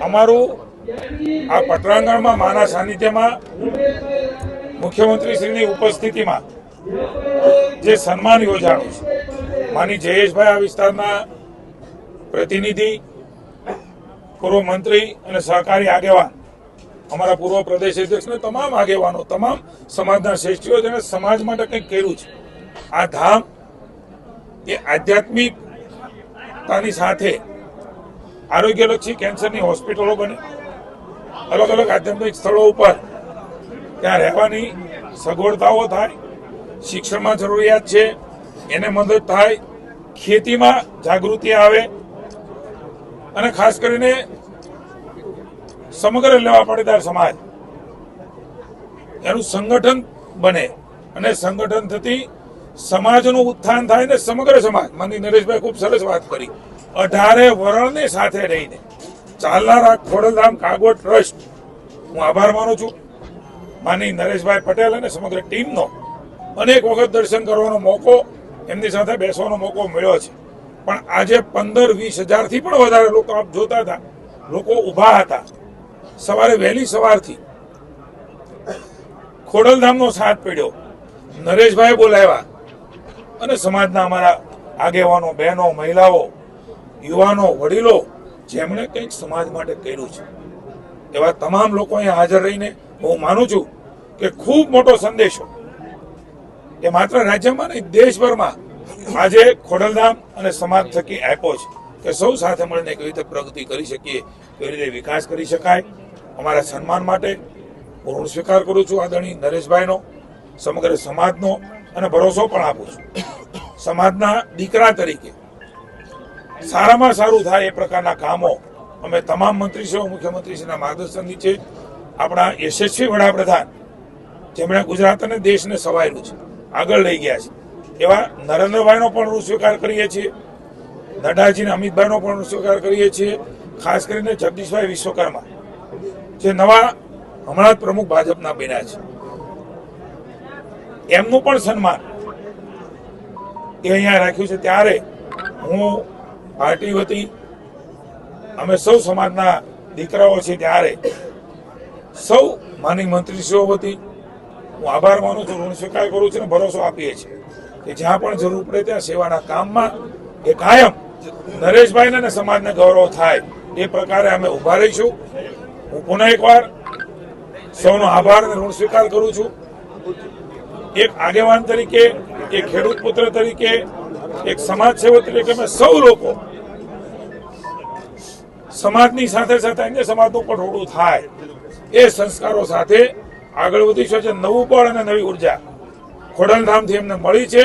અમારું આ પટરાંગણમાં માના સાનિધ્યમાં મુખ્યમંત્રીશ્રીની ઉપસ્થિતિમાં જે સન્માન યોજાણું છે, માની જયેશભાઈ આ વિસ્તારના પ્રતિનિધિ, પૂર્વ મંત્રી અને સહકારી આગેવાન, અમારા પૂર્વ પ્રદેશ અધ્યક્ષને તમામ આગેવાનો, તમામ સમાજના શ્રેષ્ઠીઓ જેને સમાજ માટે કંઈક કર્યું છે. આ ધામ એ આધ્યાત્મિકતાની સાથે આરોગ્યલક્ષી કેન્સરની હોસ્પિટલો બને. અલગ અલગ આધ્યાત્મિક સ્થળો ઉપર ત્યાં રહેવાની સગવડતાઓ થાય, શિક્ષણમાં જરૂરિયાત છે, એને મદદ થાય, ખેતીમાં જાગૃતિ આવે અને ખાસ કરીને સમગ્ર લેવા પાટીદાર સમાજ એનું સંગઠન બને અને સંગઠન થતી સમાજનું ઉત્થાન થાય ને સમગ્ર સમાજ માની નરેશભાઈ ખૂબ સરસ વાત કરી. અઢારે વરણને સાથે રહીને ચાલનારા ખોડલધામ કાગોડ ટ્રસ્ટ, હું આભાર માનું છું. માની નરેશભાઈ પટેલ અને સમગ્ર ટીમનો અનેક વખત દર્શન કરવાનો મોકો, એમની સાથે બેસવાનો મોકો મળ્યો છે. પણ આજે પંદર વીસ હજારથી પણ વધારે લોકો આપ જોતા હતા, લોકો ઊભા હતા. સવારે વહેલી સવારથી ખોડલધામનો સાથ પડ્યો. નરેશભાઈ બોલાવ્યા. અને સમાજના અમારા આગેવાનો, બહેનો, મહિલાઓ, યુવાનો, વડીલો, જેમણે કંઈક સમાજ માટે કર્યું છે. એવા તમામ લોકો અહીંયા હાજર રહીને હું માનું છું કે ખૂબ મોટો સંદેશો. એ માત્ર રાજ્યમાં નહીં, દેશભરમાં આજે ખોડલધામ અને સમાજ થકી આપ્યો છે કે સૌ સાથે મળીને કેવી રીતે પ્રગતિ કરી શકીએ, કેવી રીતે વિકાસ કરી શકાય, અમારા સન્માન માટે હું સ્વીકાર કરું છું આદરણીય નરેશભાઈનો, સમગ્ર સમાજનો અને ભરોસો પણ આપું છું. સમાજના દીકરા તરીકે સારામાં સારું થાય એ પ્રકારના કામો અમે તમામ મંત્રીશ્રીઓ મુખ્યમંત્રીશ્રીના માર્ગદર્શન નીચે આપણા યશસ્વી વડાપ્રધાન, જેમણે ગુજરાત અને દેશને સવાયેલું છે, આગળ લઈ ગયા છે. એવા નરેન્દ્રભાઈનો પણ ઋણ સ્વીકાર કરીએ છીએ નડ્ડાજી અને અમિતભાઈનો પણ ઋણ સ્વીકાર કરીએ છીએ, ખાસ કરીને જગદીશભાઈ વિશ્વકર્મા, જે નવા હમણાં જ પ્રમુખ ભાજપના બન્યા છે. એમનું પણ સન્માન એ અહીંયા રાખ્યું છે. ત્યારે હું પાર્ટી વતી અમે સૌ સમાજના દીકરાઓ છે ત્યારે સૌ માની મંત્રીશ્રીઓ વતી હું આભાર માનું છું, ઋણ સ્વીકાર કરું છું અને ભરોસો આપીએ છીએ કે જ્યાં પણ જરૂર પડે ત્યાં સેવાના કામમાં એ કાયમ નરેશભાઈને અને સમાજને ગૌરવ થાય એ પ્રકારે અમે ઊભા રહીશું. હું પુનઃ એકવાર સૌનો આભાર અને ઋણ સ્વીકાર કરું છું. એક આગેવાન તરીકે, એક ખેડૂત પુત્ર તરીકે, એક સમાજ સેવક તરીકે અમે સૌ લોકો સમાજની સાથે સાથે અન્ય સમાજનું પણ થોડું થાય. એ સંસ્કારો સાથે આગળ વધીશું છે. નવું બળ અને નવી ઊર્જા ખોડલધામથી એમને મળી છે.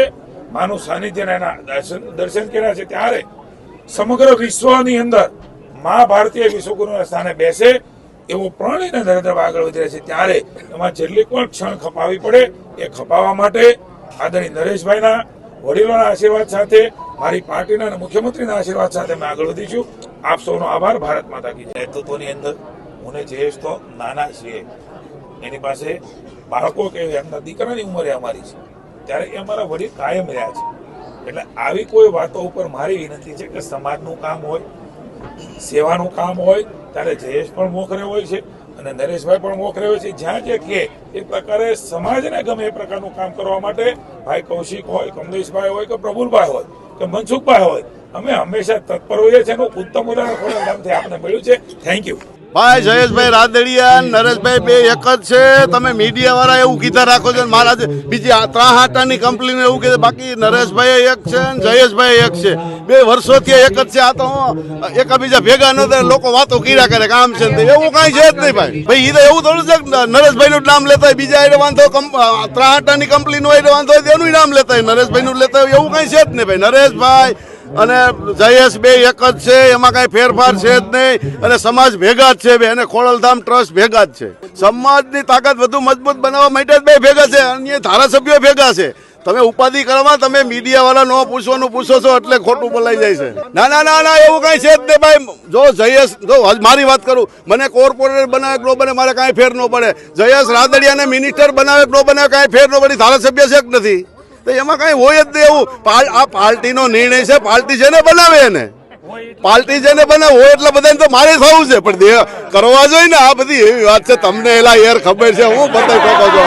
માનું સાનિધ્યના એના દર્શન દર્શન કર્યા છે. ત્યારે સમગ્ર વિશ્વની અંદર મા ભારતીય વિશ્વગુરુના સ્થાને બેસે. એવો પ્રણ લઈને નરેન્દ્રભાઈ આગળ વધી રહ્યા છે. ત્યારે એમાં જેટલી પણ ક્ષણ ખપાવી પડે એ ખપાવવા માટે આદરણીય નરેશભાઈના વડીલોના આશીર્વાદ સાથે, મારી પાર્ટીના અને મુખ્યમંત્રીના આશીર્વાદ સાથે અમે આગળ વધીશું. આપ સૌનો આભાર. ભારત માતા કી. નેતૃત્વની અંદર હું ને જયેશ તો નાના છીએ. એની પાસે બાળકો કે એમના દીકરાની ઉંમરે અમારી છે. ત્યારે એ અમારા વડીલ કાયમ રહ્યા છે. એટલે આવી કોઈ વાતો ઉપર મારી વિનંતી છે કે સમાજનું કામ હોય સેવાનું કામ હોય, ત્યારે જયેશ પણ મોખરે હોય છે અને નરેશભાઈ પણ મોખરે હોય છે. જ્યાં જે કે એ પ્રકારે સમાજને ગમે એ પ્રકારનું કામ કરવા માટે ભાઈ કૌશિક હોય કમલેશભાઈ હોય, કે પ્રભુલભાઈ હોય, કે મનસુખભાઈ હોય, અમે હંમેશા તત્પર હોઈએ છીએ. એનું ઉત્તમ ઉદાહરણ ખોડાધામથી આપને મળ્યું છે. થેન્ક યુ ભાઈ, જયેશભાઈ રાદડિયા, નરેશભાઈ બે એક જ છે. તમે મીડિયા વાળા એવું કીધા રાખો છો મારા બીજી ત્રણ હાટાની કંપનીને એવું કીધું બાકી નરેશભાઈ એક છે ને જયેશભાઈ એક છે. બે વર્ષોથી એક જ છે. આ તો એકબીજા ભેગા ન લોકો વાતો કર્યા કરે કામ છે એવું કાંઈ છે જ નહીં ભાઈ. ભાઈ એ તો એવું થોડું છે નરેશભાઈનું નામ લેતા હોય, બીજા એને વાંધો ત્રણ હાટાની કંપનીનું એને વાંધો હોય તેનું નામ લેતા હોય, નરેશભાઈનું લેતા હોય, એવું કાંઈ છે જ નહીં ભાઈ. નરેશભાઈ અને જયેશ બે એક જ છે, એમાં કાંઈ ફેરફાર છે જ નહીં. અને સમાજ ભેગા જ છે બે, અને ખોડલધામ ટ્રસ્ટ ભેગા જ છે. સમાજની તાકાત વધુ મજબૂત બનાવવા માટે જ બે ભેગા છે, અન્ય ધારાસભ્યો ભેગા છે. તમે ઉપાધિ કરવા તમે મીડિયા વાળા નો પૂછવાનું પૂછો છો એટલે ખોટું બોલાઈ જાય છે. ના ના ના ના, એવું કાંઈ છે જ નહીં ભાઈ. જો જયેશ, જો મારી વાત કરું, મને કોર્પોરેટર બનાવે કે બને મારે કાંઈ ફેર ન પડે. જયેશ રાદડિયાને મિનિસ્ટર બનાવે કે ન બનાવે, કાંઈ ફેર ન પડે, ધારાસભ્ય છે કે નથી. તો એમાં કાંઈ હોય જ નહીં એવું. આ આ પાર્ટીનો નિર્ણય છે પાર્ટી છે ને બનાવે એને. પાર્ટી છે ને બનાવે, હોય એટલે બધાને તો મારે થવું છે. પણ કરવા જોઈએ ને આ બધી એવી વાત છે. તમને એલા યાર ખબર છે, હું બતાવી શકો છો.